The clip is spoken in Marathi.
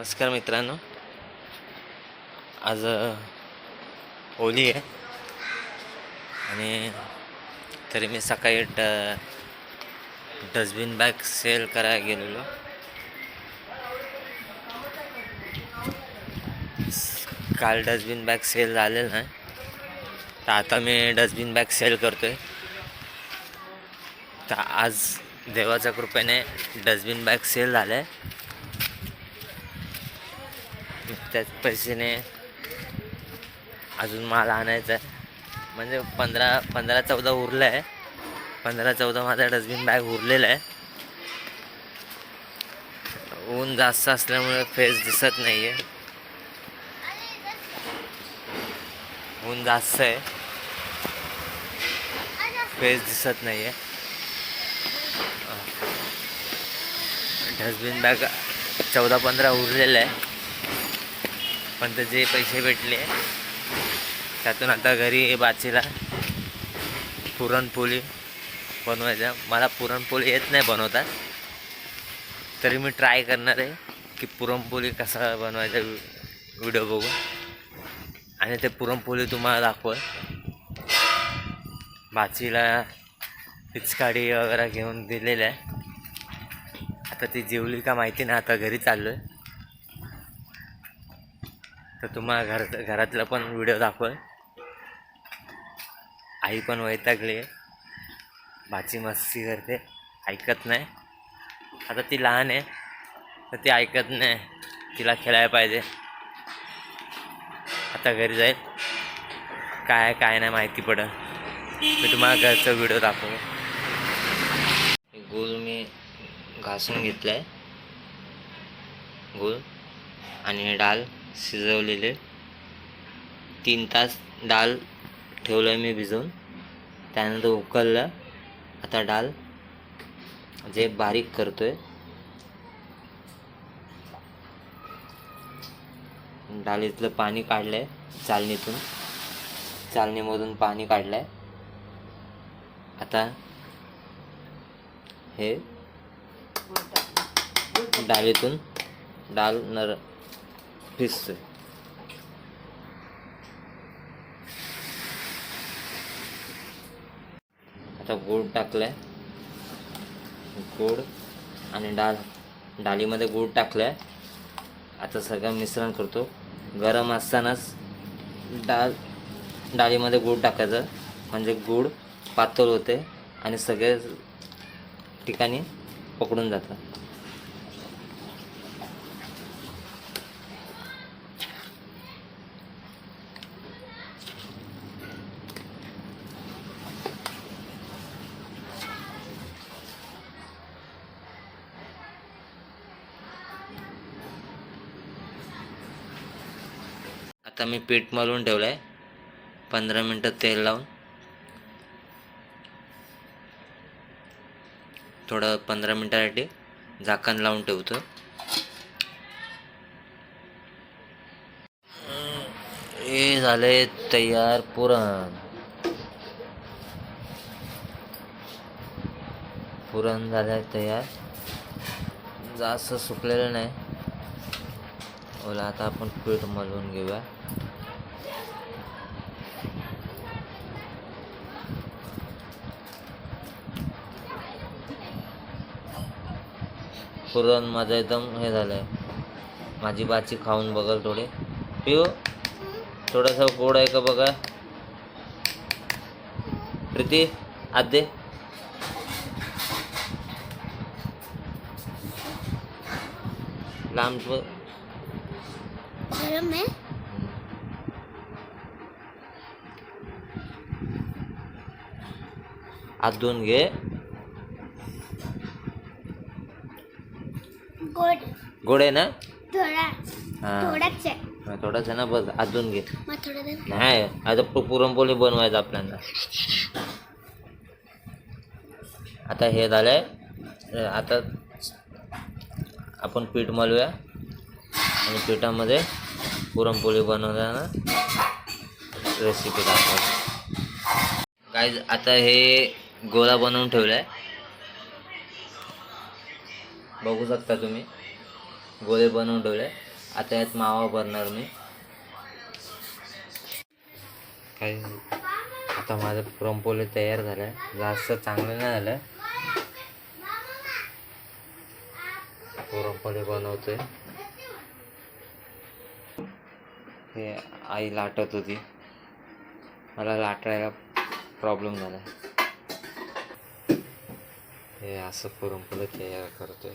नमस्कार मित्रांनो. आज होली आहे. आणि तरी मी सकाळी ड डस्टबिन बॅग सेल करायला गेलेलो. काल डस्टबिन बॅग सेल झालेलं नाही. तर आता मी डस्टबिन बॅग सेल करतो आहे तर आज देवाच्या कृपेने डस्टबिन बॅग सेल झालं आहे त्याच पैशाने अजून माल आणायचा आहे. म्हणजे पंधरा पंधरा चौदा उरलं आहे पंधरा चौदा माझा डस्टबिन बॅग उरलेला आहे. ऊन जास्त असल्यामुळे फेस दिसत नाही आहे ऊन जास्त आहे. फेस दिसत नाही आहे डस्टबिन बॅग चौदा पंधरा उरलेलं आहे. पण त्याचे जे पैसे भेटले त्यातून आता घरी बाचीला पुरणपोळी बनवायचं. मला पुरणपोळी येत नाही बनवता. तरी मी ट्राय करणार आहे की पुरणपोळी कसा बनवायचा व्हिडिओ बघू आणि ते पुरणपोळी तुम्हाला दाखव बाचीला पिचकाडी वगैरे घेऊन दिलेलं आहे. आता ती जेवली का माहिती नाही. आता घरी चाललो आहे तर तुम्हाला घर घरातला पण व्हिडिओ दाखवल. आई पण वैतागली आहे. भाची मस्ती करते. ऐकत नाही. आता ती लहान आहे तर ती ऐकत नाही. तिला खेळायला पाहिजे. आता घरी जाईल. काय काय नाही माहिती पडत. मी तुम्हाला घरचा व्हिडिओ दाखवतो. गूळ मी घासून घेतलं आहे गूळ आणि डाळ. शिजवलेले. तीन तास डाळ ठेवलं आहे मी भिजवून. त्यानंतर उकळलं. आता डाळ जे बारीक करतोय. डाळीतलं पाणी काढलं आहे चालणीतून. चालणीमधून पाणी काढलं आहे आता हे डाळीतून डाळ नर भिजतोय आता गूळ आहे गूळ आणि डाळ. डाळीमध्ये गूळ आहे आता सगळं मिश्रण करतो. गरम असतानाच डाळ डाळीमध्ये गूळ टाकायचं. म्हणजे गूळ पातळ होते आणि सगळे ठिकाणी पकडून जातात. आता मी पीठ मळून ठेवलं आहे पंधरा मिनटं तेल लावून. थोडं पंधरा मिनटासाठी झाकण लावून ठेवतो. हे झाले तयार पुरण. पुरण झालं तयार. जास्त सुकलेलं नाही. ओला आता आपण पीठ मलवून घेऊया. पुरण माझं एकदम हे झालंय. माझी बाची खाऊन बघाल थोडे. पिऊ? थोडासा गोड आहे का बघा? प्रीती आदे लांब गरम है हात धुवून घे गोड. गोड आहे ना? थोडा. हा. थोडाच आहे. हा, ना बस हात धुवून घे मग थोडा दे. नाही आता पु- पुरणपोळी बनवायचं आपल्याला. आता हे झालंय अ, आता आपण पीठ मळूया. आणि पिठामध्ये पुरणपोळी बनवताना रेसिपी दाखव काय आता हे गोळा बनवून ठेवलाय. बघू शकता तुम्ही. गोळे बनवून ठेवले. आता यात मावा भरणार मी. काय आता माझं पुरणपोळी तयार झालं जास्त चांगलं नाही झालं पुरणपोळी बनवतोय. हे आई लाटत होती. मला लाटायला प्रॉब्लेम झाला. हे असं पुरणपोळी तयार करतोय.